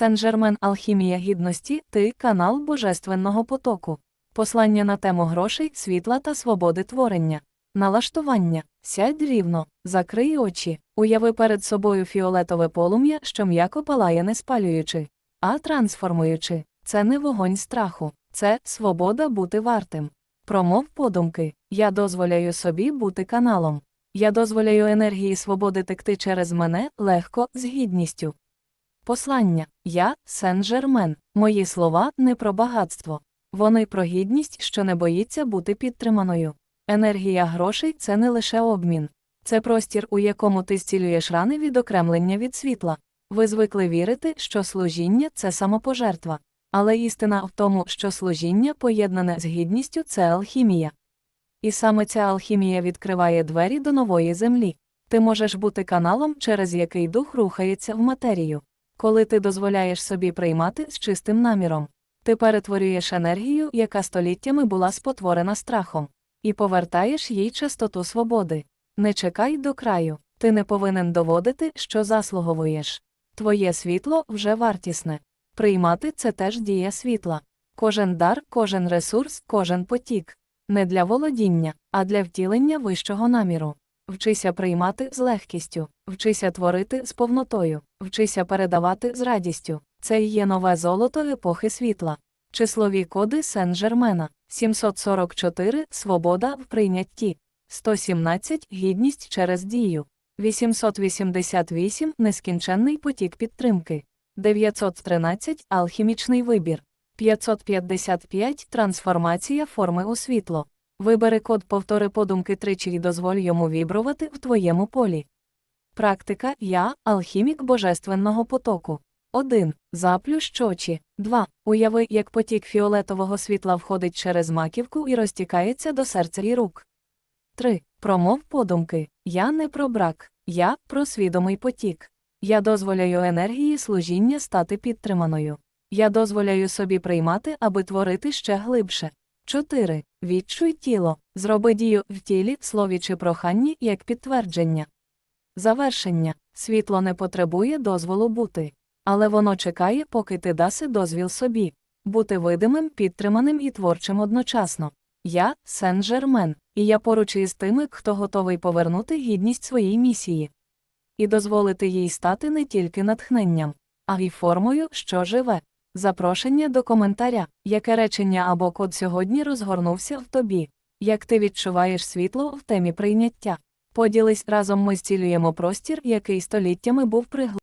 Сен-Жермен Алхімія гідності, ти канал Божественного потоку. Послання на тему грошей, світла та свободи творення. Налаштування. Сядь рівно, закрий очі, уяви перед собою фіолетове полум'я, що м'яко палає не спалюючи, а трансформуючи. Це не вогонь страху, це свобода бути вартим. Промов подумки. Я дозволяю собі бути каналом. Я дозволяю енергії свободи текти через мене легко, з гідністю. Послання Я Сен-Жермен. Мої слова не про багатство. Вони про гідність, що не боїться бути підтриманою. Енергія грошей це не лише обмін, це простір, у якому ти зцілюєш рани відокремлення від світла. Ви звикли вірити, що служіння це самопожертва. Але істина в тому, що служіння, поєднане з гідністю, це алхімія. І саме ця алхімія відкриває двері до нової землі. Ти можеш бути каналом, через який дух рухається в матерію. Коли ти дозволяєш собі приймати з чистим наміром, ти перетворюєш енергію, яка століттями була спотворена страхом, і повертаєш їй частоту свободи. Не чекай до краю, ти не повинен доводити, що заслуговуєш. Твоє світло вже вартісне. Приймати це теж дія світла. Кожен дар, кожен ресурс, кожен потік. Не для володіння, а для втілення вищого наміру. Вчися приймати з легкістю, вчися творити з повнотою, вчися передавати з радістю. Це і є нове золото епохи світла. Числові коди Сен-Жермена. 744 Свобода в прийнятті, 117 Гідність через дію, 888 Нескінченний потік підтримки, 913 Алхімічний вибір, 555 Трансформація форми у світло. Вибери код повтори подумки тричі і дозволь йому вібрувати в твоєму полі. Практика Я алхімік божественного потоку. 1. Заплющ очі. 2. Уяви, як потік фіолетового світла входить через маківку і розтікається до серця і рук. 3. Промов подумки. Я не про брак, я про свідомий потік. Я дозволяю енергії служіння стати підтриманою. Я дозволяю собі приймати, аби творити ще глибше. 4. Відчуй тіло. Зроби дію в тілі, слові чи проханні як підтвердження. Завершення. Світло не потребує дозволу бути. Але воно чекає, поки ти даси дозвіл собі. Бути видимим, підтриманим і творчим одночасно. Я Сен-Жермен, і я поруч із тими, хто готовий повернути гідність своїй місії. І дозволити їй стати не тільки натхненням, а й формою, що живе. Запрошення до коментаря, яке речення або код сьогодні розгорнувся в тобі, як ти відчуваєш світло в темі прийняття. Поділись разом ми зцілюємо простір, який століттями був приглушений.